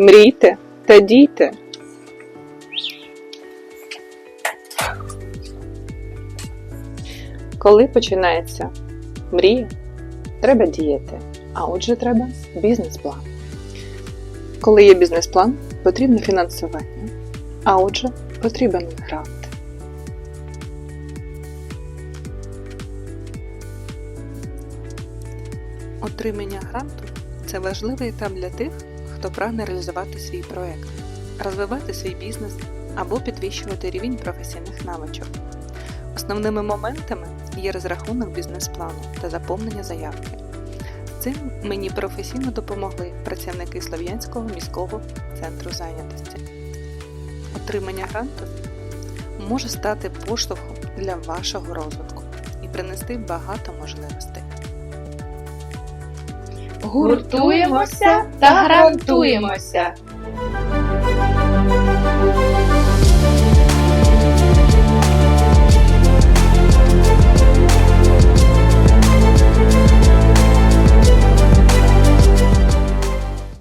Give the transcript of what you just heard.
Мрійте та дійте. Коли починається мрія, треба діяти, а отже треба бізнес-план. Коли є бізнес-план, потрібне фінансування, а отже потрібен грант. Отримання гранту це важливий етап для тих, хто прагне реалізувати свій проект, розвивати свій бізнес або підвищувати рівень професійних навичок. Основними моментами є розрахунок бізнес-плану та заповнення заявки. Цим мені професійно допомогли працівники Слов'янського міського центру зайнятості. Отримання гранту може стати поштовхом для вашого розвитку і принести багато можливостей. Гуртуємося та грантуємося.